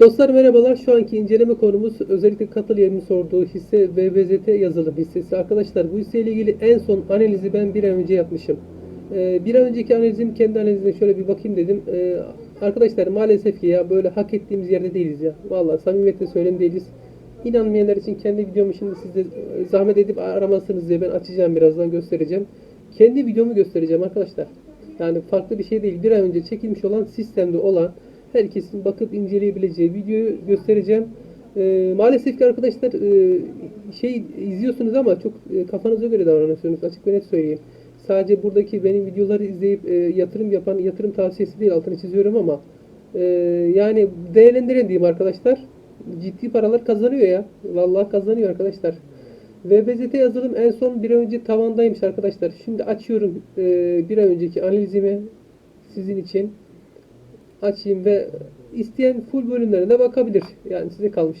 Dostlar merhabalar. Şu anki inceleme konumuz özellikle katıl sorduğu hisse VBZT yazılım hissesi. Arkadaşlar bu hisseyle ilgili en son analizi ben bir ay önce yapmışım. Ee, bir ay önceki analizim kendi analizine şöyle bir bakayım dedim. Ee, arkadaşlar maalesef ki ya böyle hak ettiğimiz yerde değiliz ya. Vallahi samimiyetle söylem değiliz. İnanmayanlar için kendi videomu şimdi siz de e, zahmet edip aramazsınız diye ben açacağım birazdan göstereceğim. Kendi videomu göstereceğim arkadaşlar. Yani farklı bir şey değil. Bir ay önce çekilmiş olan sistemde olan herkesin bakıp inceleyebileceği videoyu göstereceğim. Ee, maalesef ki arkadaşlar e, şey izliyorsunuz ama çok e, kafanıza göre davranıyorsunuz. Açık ve net söyleyeyim. Sadece buradaki benim videoları izleyip e, yatırım yapan yatırım tavsiyesi değil altını çiziyorum ama e, yani değerlendirin diyeyim arkadaşlar. Ciddi paralar kazanıyor ya. Vallahi kazanıyor arkadaşlar. VBZT yazılım en son bir ay önce tavandaymış arkadaşlar. Şimdi açıyorum e, bir önceki analizimi sizin için açayım ve isteyen full bölümlerine bakabilir. Yani size kalmış.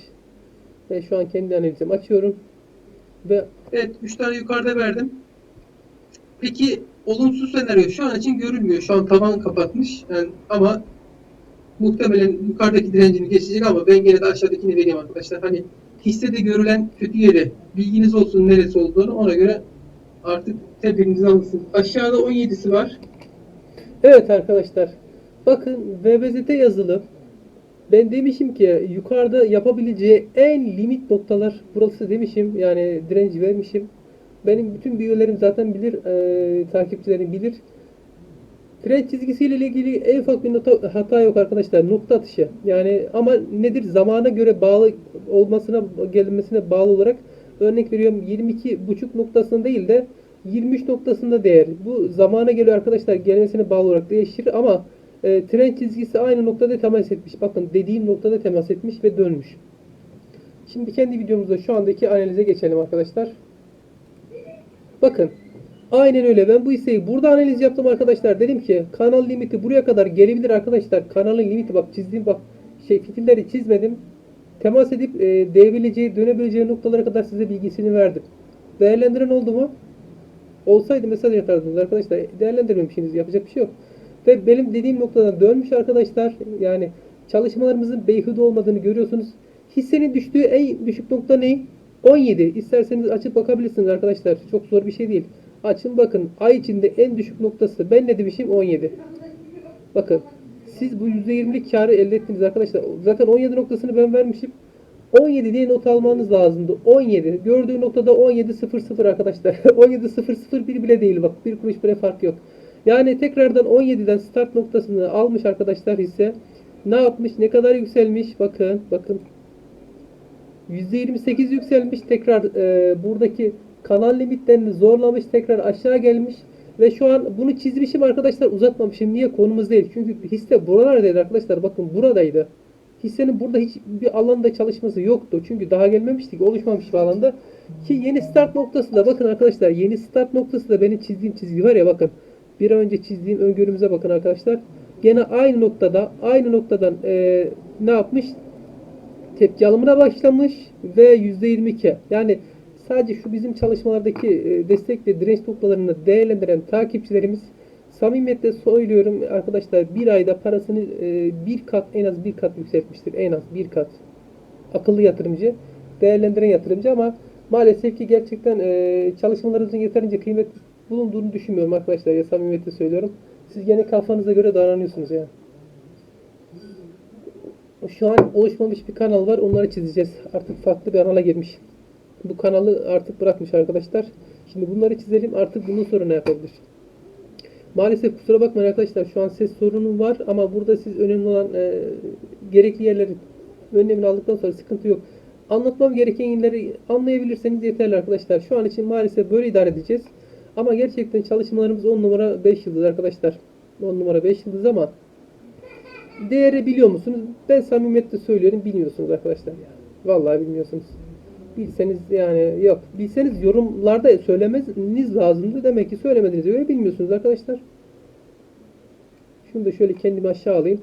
Ben şu an kendi analizimi açıyorum ve Evet 3 tane yukarıda verdim. Peki olumsuz senaryo şu an için görülmüyor. Şu an tavan kapatmış. Yani, ama muhtemelen yukarıdaki direncini geçecek ama ben gene de aşağıdakini vereyim arkadaşlar. Hani hissede görülen kötü yeri bilginiz olsun neresi olduğunu ona göre artık tedbirinizi alırsınız. Aşağıda 17'si var. Evet arkadaşlar. Bakın VBZT yazılı. Ben demişim ki yukarıda yapabileceği en limit noktalar burası demişim. Yani direnci vermişim. Benim bütün üyelerim zaten bilir. E, takipçilerim bilir. Trend çizgisiyle ilgili en ufak bir nota, hata yok arkadaşlar. Nokta atışı. Yani ama nedir? Zamana göre bağlı olmasına gelmesine bağlı olarak örnek veriyorum 22 buçuk noktasında değil de 23 noktasında değer. Bu zamana göre arkadaşlar gelmesine bağlı olarak değişir ama e, trend çizgisi aynı noktada temas etmiş. Bakın dediğim noktada temas etmiş ve dönmüş. Şimdi kendi videomuzda şu andaki analize geçelim arkadaşlar. Bakın. Aynen öyle. Ben bu hisseyi burada analiz yaptım arkadaşlar. Dedim ki kanal limiti buraya kadar gelebilir arkadaşlar. Kanalın limiti bak çizdiğim bak şey fitilleri çizmedim. Temas edip e, değebileceği, dönebileceği noktalara kadar size bilgisini verdim. Değerlendiren oldu mu? Olsaydı mesaj atardınız arkadaşlar. Değerlendirmemişsiniz. Yapacak bir şey yok. Ve benim dediğim noktadan dönmüş arkadaşlar. Yani çalışmalarımızın beyhude olmadığını görüyorsunuz. Hissenin düştüğü en düşük nokta ne? 17. İsterseniz açıp bakabilirsiniz arkadaşlar. Çok zor bir şey değil. Açın bakın. Ay içinde en düşük noktası. Ben ne demişim? 17. Bakın. Siz bu %20'lik karı elde ettiniz arkadaşlar. Zaten 17 noktasını ben vermişim. 17 diye not almanız lazımdı. 17. Gördüğü noktada 17.00 arkadaşlar. 17.001 bile değil bak. Bir kuruş bile fark yok. Yani tekrardan 17'den start noktasını almış arkadaşlar hisse. Ne yapmış? Ne kadar yükselmiş? Bakın. Bakın. %28 yükselmiş. Tekrar e, buradaki kanal limitlerini zorlamış. Tekrar aşağı gelmiş. Ve şu an bunu çizmişim arkadaşlar uzatmamışım. Niye? Konumuz değil. Çünkü hisse buralardaydı arkadaşlar. Bakın buradaydı. Hissenin burada hiç bir alanda çalışması yoktu. Çünkü daha gelmemiştik. Oluşmamış bir alanda. Ki yeni start noktası da bakın arkadaşlar. Yeni start noktası da benim çizdiğim çizgi var ya bakın. Bir önce çizdiğim öngörümüze bakın arkadaşlar. Gene aynı noktada aynı noktadan e, ne yapmış? Tepki alımına başlamış ve %22. Yani sadece şu bizim çalışmalardaki e, destek ve direnç noktalarını değerlendiren takipçilerimiz samimiyetle söylüyorum arkadaşlar bir ayda parasını e, bir kat en az bir kat yükseltmiştir. En az bir kat. Akıllı yatırımcı, değerlendiren yatırımcı ama maalesef ki gerçekten e, çalışmalarınızın yeterince kıymet bulunduğunu düşünmüyorum arkadaşlar ya samimiyetle söylüyorum. Siz gene kafanıza göre davranıyorsunuz ya. Şu an oluşmamış bir kanal var. Onları çizeceğiz. Artık farklı bir kanala girmiş. Bu kanalı artık bırakmış arkadaşlar. Şimdi bunları çizelim. Artık bunun sonra ne yapabilir? Maalesef kusura bakmayın arkadaşlar. Şu an ses sorunu var ama burada siz önemli olan e, gerekli yerlerin önlemini aldıktan sonra sıkıntı yok. Anlatmam gereken yerleri anlayabilirseniz yeterli arkadaşlar. Şu an için maalesef böyle idare edeceğiz. Ama gerçekten çalışmalarımız 10 numara 5 yıldız arkadaşlar. 10 numara 5 yıldız ama değeri biliyor musunuz? Ben samimiyetle söylüyorum bilmiyorsunuz arkadaşlar. Vallahi bilmiyorsunuz. Bilseniz yani yok. Bilseniz yorumlarda söylemeniz lazımdı. Demek ki söylemediğinize göre bilmiyorsunuz arkadaşlar. Şunu da şöyle kendimi aşağı alayım.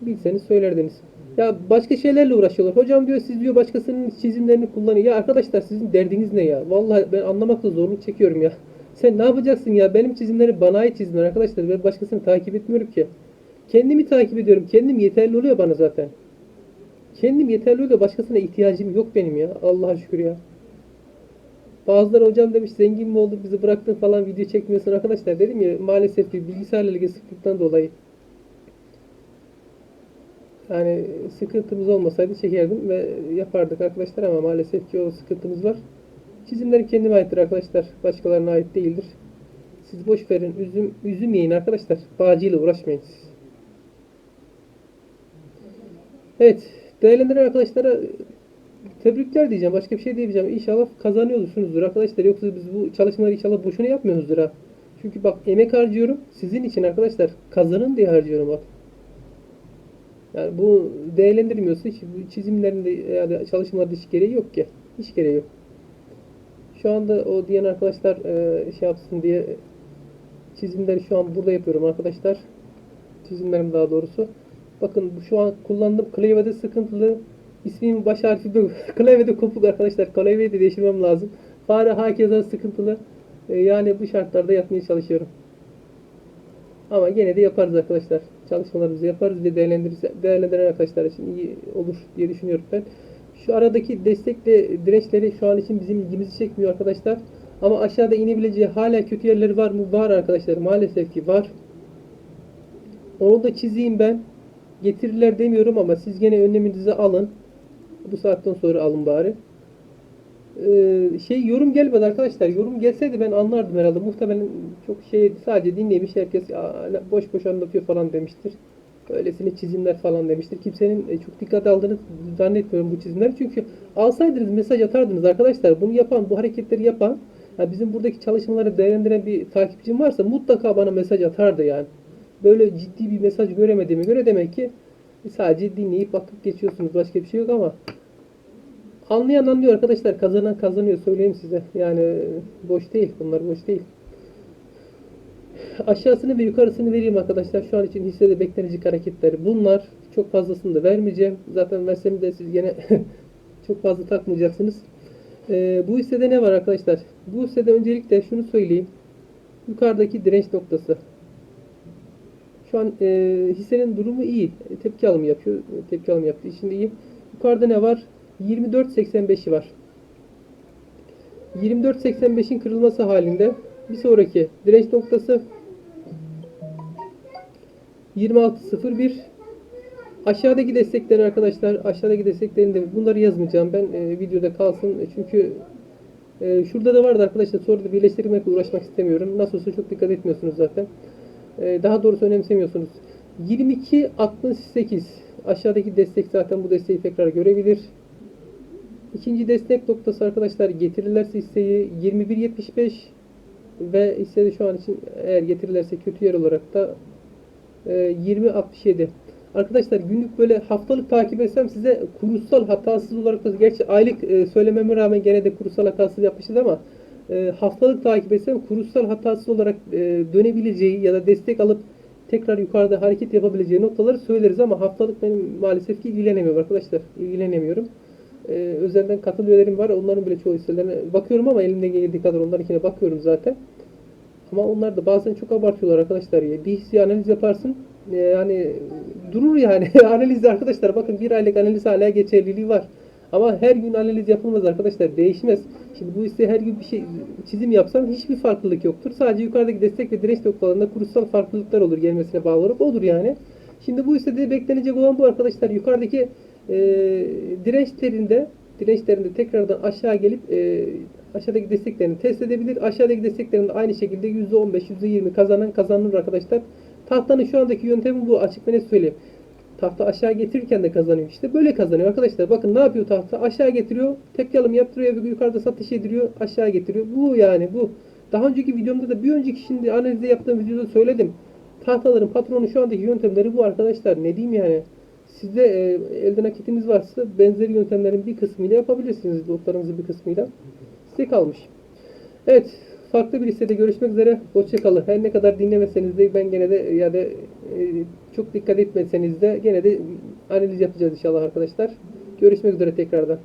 Bilseniz söylerdiniz. Ya başka şeylerle uğraşıyorlar. Hocam diyor siz diyor başkasının çizimlerini kullanıyor. Ya arkadaşlar sizin derdiniz ne ya? Vallahi ben anlamakta zorluk çekiyorum ya. Sen ne yapacaksın ya? Benim çizimleri bana ait çizimler arkadaşlar. Ben başkasını takip etmiyorum ki. Kendimi takip ediyorum. Kendim yeterli oluyor bana zaten. Kendim yeterli oluyor. Başkasına ihtiyacım yok benim ya. Allah'a şükür ya. Bazıları hocam demiş zengin mi oldun bizi bıraktın falan video çekmiyorsun arkadaşlar. Dedim ya maalesef ki bilgisayarla ilgili sıkıntıdan dolayı. Yani sıkıntımız olmasaydı çekerdim ve yapardık arkadaşlar ama maalesef ki o sıkıntımız var. Çizimlerim kendime aittir arkadaşlar. Başkalarına ait değildir. Siz boş verin. Üzüm, üzüm yiyin arkadaşlar. Bağcıyla uğraşmayın siz. Evet. Değerlendiren arkadaşlara tebrikler diyeceğim. Başka bir şey diyeceğim. İnşallah kazanıyorsunuzdur arkadaşlar. Yoksa biz bu çalışmaları inşallah boşuna yapmıyoruzdur ha. Çünkü bak emek harcıyorum. Sizin için arkadaşlar. Kazanın diye harcıyorum bak. Yani bu değerlendirmiyorsa hiç çizimlerinde ya da çalışmalarda hiç gereği yok ki. Hiç gereği yok. Şu anda o diyen arkadaşlar e, şey yapsın diye çizimleri şu an burada yapıyorum arkadaşlar. Çizimlerim daha doğrusu. Bakın şu an kullandığım klavyede sıkıntılı. İsmimin baş harfi bu. klavyede kopuk arkadaşlar. Klavyeyi de değiştirmem lazım. Fare hakeza sıkıntılı. E, yani bu şartlarda yapmaya çalışıyorum. Ama gene de yaparız arkadaşlar. Çalışmalarımızı yaparız ve değerlendiririz. Değerlendiren arkadaşlar için iyi olur diye düşünüyorum ben. Şu aradaki destekle dirençleri şu an için bizim ilgimizi çekmiyor arkadaşlar. Ama aşağıda inebileceği hala kötü yerleri var mı? Var arkadaşlar. Maalesef ki var. Onu da çizeyim ben. Getirirler demiyorum ama siz gene önleminizi alın. Bu saatten sonra alın bari. Ee, şey yorum gelmedi arkadaşlar. Yorum gelseydi ben anlardım herhalde. Muhtemelen çok şey sadece dinlemiş herkes "Aa, boş boş anlatıyor falan demiştir. Öylesine çizimler falan demiştir. Kimsenin e, çok dikkate aldığını zannetmiyorum bu çizimler. Çünkü alsaydınız mesaj atardınız arkadaşlar. Bunu yapan, bu hareketleri yapan ya bizim buradaki çalışmaları değerlendiren bir takipçim varsa mutlaka bana mesaj atardı yani. Böyle ciddi bir mesaj göremediğime göre demek ki sadece dinleyip bakıp geçiyorsunuz. Başka bir şey yok ama Anlayan anlıyor arkadaşlar. Kazanan kazanıyor. Söyleyeyim size. Yani boş değil. Bunlar boş değil. Aşağısını ve yukarısını vereyim arkadaşlar. Şu an için hissede beklenecek hareketleri. Bunlar çok fazlasını da vermeyeceğim. Zaten versem de siz gene çok fazla takmayacaksınız. Ee, bu hissede ne var arkadaşlar? Bu hissede öncelikle şunu söyleyeyim. Yukarıdaki direnç noktası. Şu an e, hissenin durumu iyi. E, tepki alımı yapıyor. E, tepki alımı yaptı. Şimdi iyi. Yukarıda ne var? 24.85'i var. 24.85'in kırılması halinde bir sonraki direnç noktası 26.01 Aşağıdaki destekleri arkadaşlar aşağıdaki desteklerini de bunları yazmayacağım. Ben e, videoda kalsın. E, çünkü e, şurada da vardı arkadaşlar. Sonra da birleştirmekle uğraşmak istemiyorum. Nasıl olsa çok dikkat etmiyorsunuz zaten. E, daha doğrusu önemsemiyorsunuz. 22.68 aşağıdaki destek zaten bu desteği tekrar görebilir. İkinci destek noktası arkadaşlar getirirlerse hisseyi 21.75 ve hissede şu an için eğer getirirlerse kötü yer olarak da 20.67. Arkadaşlar günlük böyle haftalık takip etsem size kurumsal hatasız olarak da gerçi aylık e, söylememe rağmen gene de kurumsal hatasız yapmışız ama e, haftalık takip etsem kurumsal hatasız olarak e, dönebileceği ya da destek alıp tekrar yukarıda hareket yapabileceği noktaları söyleriz ama haftalık benim maalesef ki ilgilenemiyorum arkadaşlar. İlgilenemiyorum. Ee, özelden katıl var. Onların bile çoğu hisselerine bakıyorum ama elimden geldiği kadar onlarınkine bakıyorum zaten. Ama onlar da bazen çok abartıyorlar arkadaşlar. Bir hissi analiz yaparsın. e, yani durur yani. analiz arkadaşlar bakın bir aylık analiz hala geçerliliği var. Ama her gün analiz yapılmaz arkadaşlar. Değişmez. Şimdi bu hisse her gün bir şey çizim yapsam hiçbir farklılık yoktur. Sadece yukarıdaki destek ve direnç noktalarında kurumsal farklılıklar olur gelmesine bağlı olarak. Odur yani. Şimdi bu hissede beklenecek olan bu arkadaşlar. Yukarıdaki e, dirençlerinde dirençlerinde tekrardan aşağı gelip e, aşağıdaki desteklerini test edebilir. Aşağıdaki desteklerinde aynı şekilde %15, %20 kazanan kazanır arkadaşlar. Tahtanın şu andaki yöntemi bu. Açık ve net söyleyeyim. Tahta aşağı getirirken de kazanıyor. İşte böyle kazanıyor arkadaşlar. Bakın ne yapıyor tahta? Aşağı getiriyor. Tek alım yaptırıyor yukarıda satış ediliyor. Aşağı getiriyor. Bu yani bu. Daha önceki videomda da bir önceki şimdi analizde yaptığım videoda söyledim. Tahtaların patronu şu andaki yöntemleri bu arkadaşlar. Ne diyeyim yani? Sizde e, elde nakitiniz varsa benzeri yöntemlerin bir kısmıyla yapabilirsiniz. Lotlarınızın bir kısmıyla. Size kalmış. Evet. Farklı bir hissede görüşmek üzere. Hoşçakalın. Her ne kadar dinlemeseniz de ben gene de ya da e, çok dikkat etmeseniz de gene de analiz yapacağız inşallah arkadaşlar. Görüşmek üzere tekrardan.